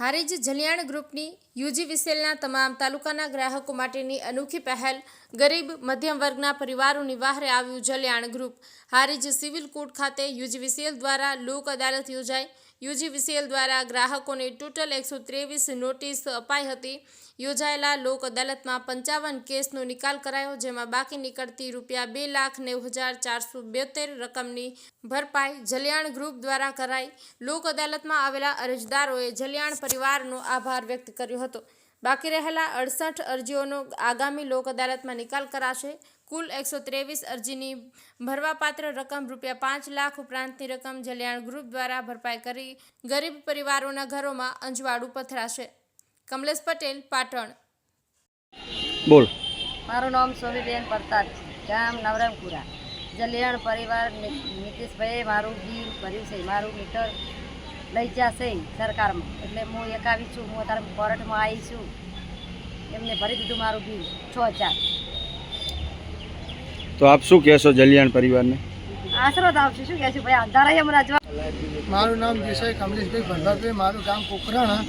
હારીજ જલિયાણ ગ્રુપની યુજી વિસેલના તમામ તાલુકાના ગ્રાહકો માટેની અનોખી પહેલ ગરીબ, મધ્યમ વર્ગના પરિવારોની વાહરે આવ્યું Jaliyan group. Harij civil court ખાતે યુજી વિસેલ દ્વારા લોક અદાલત યોજાઈ. યુજી વિસેલ દ્વારા ગ્રાહકોને ટોટલ એકસો ત્રેવીસ નોટિસ અપાઈ હતી. યોજાયેલા લોક અદાલતમાં પંચાવન કેસનો નિકાલ કરાયો, જેમાં બાકી નીકળતી રૂપિયા બે લાખ નેવું હજાર ચારસો બોતેર રકમની ભરપાઈ જલિયાણ ગ્રુપ દ્વારા કરાઈ. લોક અદાલતમાં આવેલા અરજદારોએ જલિયાણ પરિવારનો આભાર વ્યક્ત કર્યો હતો. બાકી રહેલા અડસઠ અરજીઓનો આગામી લોક અદાલતમાં નિકાલ કરાશે. કુલ એકસો ત્રેવીસ અરજીની ભરવાપાત્ર રકમ રૂપિયા પાંચ લાખ ઉપરાંતની રકમ જલ્યાણ ગ્રુપ દ્વારા ભરપાઈ કરી ગરીબ પરિવારોના ઘરોમાં અંજવાળું પથરાશે. કમલેશ પટેલ પાટણ. બોલ. મારું નામ સોમીબેન પરતાર છે. ગામ નવરંગપુરા. જલિયાણ પરિવાર નીતિશભાઈએ મારું બિલ ભર્યું છે. મારું મીટર લઈ જશે સરકારમાં. એટલે હું એક આવી છું હું અત્યારે કોર્ટમાં આવી છું. એમને ભરી દીધું મારું બિલ છ હજાર. તો આપ શું કહેશો જલિયાણ પરિવારને? આશરો આપશું આવશે શું કહેશું ભાઈ? અંધારા હમણાં મારું નામ વિષય કમલેશભાઈ ભંડારભાઈ મારું ગામ કોકરાણા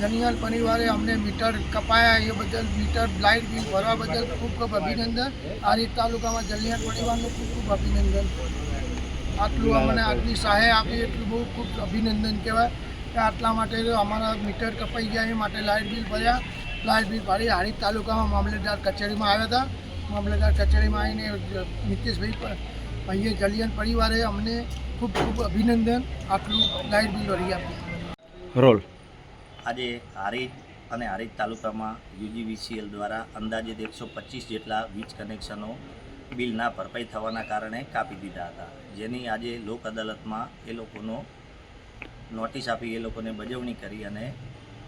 જનિયાલ પરિવારે અમને મીટર કપાયા એ બદલ મીટર લાઇટ બિલ ભરવા બદલ ખૂબ ખૂબ અભિનંદન. આ રીત તાલુકામાં જલિયાણ પરિવારનું ખૂબ ખૂબ અભિનંદન. આટલું અમને આટલી સહાય આપી એટલું બહુ ખૂબ અભિનંદન કહેવાય. કે આટલા માટે અમારા મીટર કપાઈ ગયા એ માટે લાઇટ બિલ ભર્યા. લાઇટ બિલ ભરી હારીજ તાલુકામાં મામલેદાર કચેરીમાં આવ્યા હતા. મામલેદાર કચેરીમાં આવીને નીતિશભાઈ ભાઈએ જલિયન પરિવારે અમને ખૂબ ખૂબ અભિનંદન. આટલું લાઇટ બિલ ભરી આપ્યું રોલ. આજે હારીજ અને હારીજ તાલુકામાં યુજીવીસીએલ દ્વારા અંદાજે એકસો પચીસ જેટલા વીજ કનેક્શનો બિલના ભરપાઈ થવાના કારણે કાપી દીધા હતા. જેની આજે લોક અદાલતમાં એ લોકોનો નોટિસ આપી, એ લોકોને બજવણી કરી અને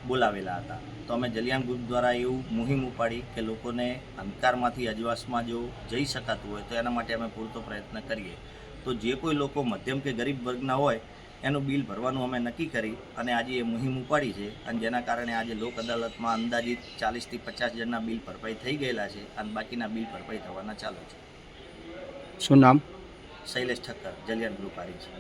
બોલાવેલા હતા. તો અમે જલિયાન ગ્રુપ દ્વારા એવું મુહિમ ઉપાડી કે લોકોને અંધકારમાંથી અજવાસમાં જો જઈ શકાતું હોય તો એના માટે અમે પૂરતો પ્રયત્ન કરીએ. તો જે કોઈ લોકો મધ્યમ કે ગરીબ વર્ગના હોય એનું બિલ ભરવાનું અમે નક્કી કરી અને આજે એ મુહિમ ઉપાડી છે અને જેના કારણે આજે લોક અદાલતમાં અંદાજિત ચાલીસથી પચાસ જણના બિલ ભરપાઈ થઈ ગયેલા છે અને બાકીના બિલ ભરપાઈ થવાના ચાલુ છે. શું નામ? શૈલેષ ઠક્કર જલિયાન ગ્રુપ આરી છે